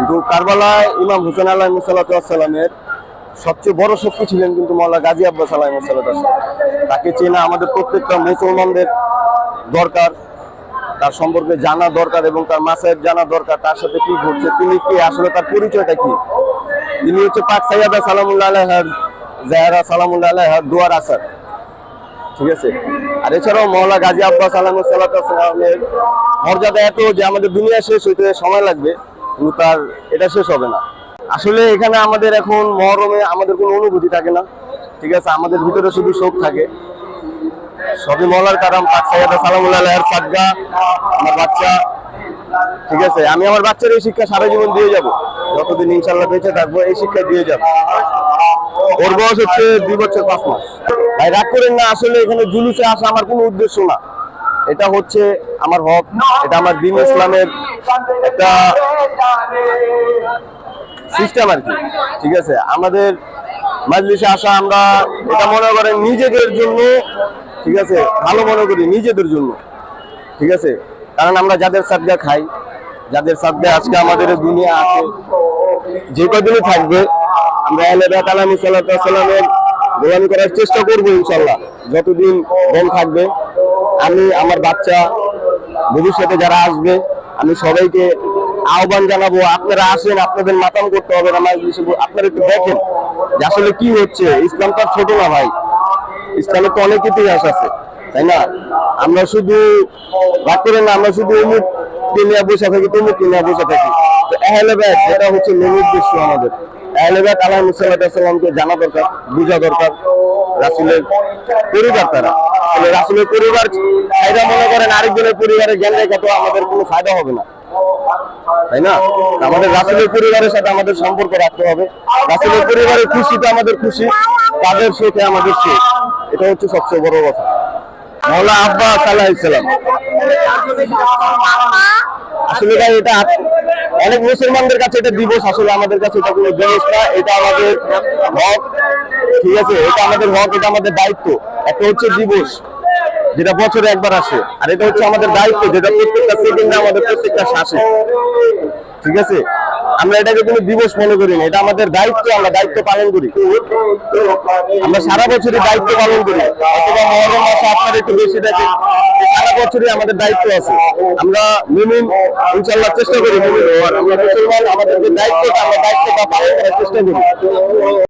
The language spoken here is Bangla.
কিন্তু কারবালায় ইমাম হুসেন আল্লাহ সাল্লামের সবচেয়ে বড় শক্তি ছিলেন কিন্তু মৌলা গাজী আব্বাস আলাহ তাকে চেনা আমাদের প্রত্যেকটা মুসলমানদের দরকার, তার সম্পর্কে জানা দরকার এবং তার মাসায়েব জানা দরকার, তার সাথে কি ঘটছে, তিনি কি, আসলে তার পরিচয়টা কি? তিনি হচ্ছে পাক সাইয়াদা সালামুল্লাহ আলাইহার, জাহেরা সালামুল্লাহ আলাইহার দুয়ার আসার ঠিক আছে? আর এছাড়াও মৌলা গাজী আব্বাস আলমের মর্যাদা এত যে আমাদের দুনিয়া শেষ হইতে সময় লাগবে। কিন্তু তার এটা শেষ হবে না। আসলে এখানে আমাদের এখন মহরমে আমাদের কোনো অনুভূতি থাকে না। ঠিক আছে, আমাদের ভিতরে শুধু শোক থাকে। সবই মলার কারাম, পাক সাইয়াদা সালামুল্লাহ সাদগা আমার বাচ্চা। ঠিক আছে, আমি আমার বাচ্চার এই শিক্ষা সারা জীবন দিয়ে যাব। যতদিন ইনশাল্লাহ বেঁচে থাকব, এই শিক্ষা দিয়ে যাব। ওর বয়স হচ্ছে দুই বছর পাঁচ মাস। ভাই, রাগ করেন না, আসলে এখানে জুলুসে আসা আমার কোনো উদ্দেশ্য না। এটা হচ্ছে আমার হক, এটা আমার দিন ইসলামের একটা সিস্টেম আর কি, ঠিক আছে? আমাদের মাজলিসে আসা আমরা এটা মনে করেন নিজেদের জন্য, ঠিক আছে? ভালো মনে করি, নিজেদের জন্য, ঠিক আছে? কারণ আমরা যাদের সাদগা খাই, যাদের সাদগা আজকে আমাদের দুনিয়া আছে, যে কদিনই থাকবে, আমরা আহলে বেত আলামি সাল্লামের গোলামি করার চেষ্টা করব ইনশাল্লাহ যতদিন দম থাকবে। আমি, আমার বাচ্চা ভবিষ্যতে যারা আসবে, আমি সবাইকে আহ্বান জানাব, আপনারা আসেন, আপনাদের মাতাম করতে হবে মাজলিসে আপনারা একটু দেখেন যে আসলে কি হচ্ছে। ইসলাম তো ছোট না ভাই। ইসলামের তো অনেক ইতিহাস আছে, তাই না? আমরা শুধু রাগ না, আমরা শুধু অমুক নিয়ে বসে থাকি, তমুক নিয়ে বসে থাকি। তো এহলে ব্যাগ যেটা হচ্ছে মূল উদ্দেশ্য আমাদের। এহলে ব্যাগ আল্লাহ সাল্লামকে জানা দরকার, বোঝা দরকার, রাসুলের পরিবার তারা। তাহলে রাসুলের পরিবার এটা মনে করেন আরেকজনের পরিবারের জ্ঞান রেখা তো আমাদের কোনো ফায়দা হবে না। তাই না? আমাদের রাসুলের পরিবারের সাথে আমাদের সম্পর্ক রাখতে হবে। রাসুলের পরিবারের খুশিতে আমাদের খুশি, তাদের সুখে আমাদের সুখ। এটা হচ্ছে সবচেয়ে বড় কথা। মৌলা আব্বাস আলাইসালাম আসলে ভাই এটা অনেক মুসলমানদের কাছে এটা দিবস, আসলে আমাদের কাছে এটা কোনো জিনিস না, এটা আমাদের হক। ঠিক আছে? এটা আমাদের হক, এটা আমাদের দায়িত্ব। একটা হচ্ছে দিবস। যেটা বছরে একবার আসে। আর এটা হচ্ছে আমাদের দায়িত্ব, যেটা প্রত্যেকটা সেকেন্ডে আমাদের প্রত্যেকটা শ্বাসে ঠিক আছে? আমরা এটাকে কোনো দিবস মনে করি না, এটা আমাদের দায়িত্ব, আমরা দায়িত্ব পালন করি। আমরা সারা বছরই দায়িত্ব পালন করি। অথবা মহরম মাসে আপনার একটু বেশি দেখেন, সারা বছরই আমাদের দায়িত্ব আছে। আমরা মুমিন ইনশাল্লাহ চেষ্টা করি আমরা মুসলমান, আমাদের যে দায়িত্বটা, আমরা দায়িত্বটা পালন করার চেষ্টা করি।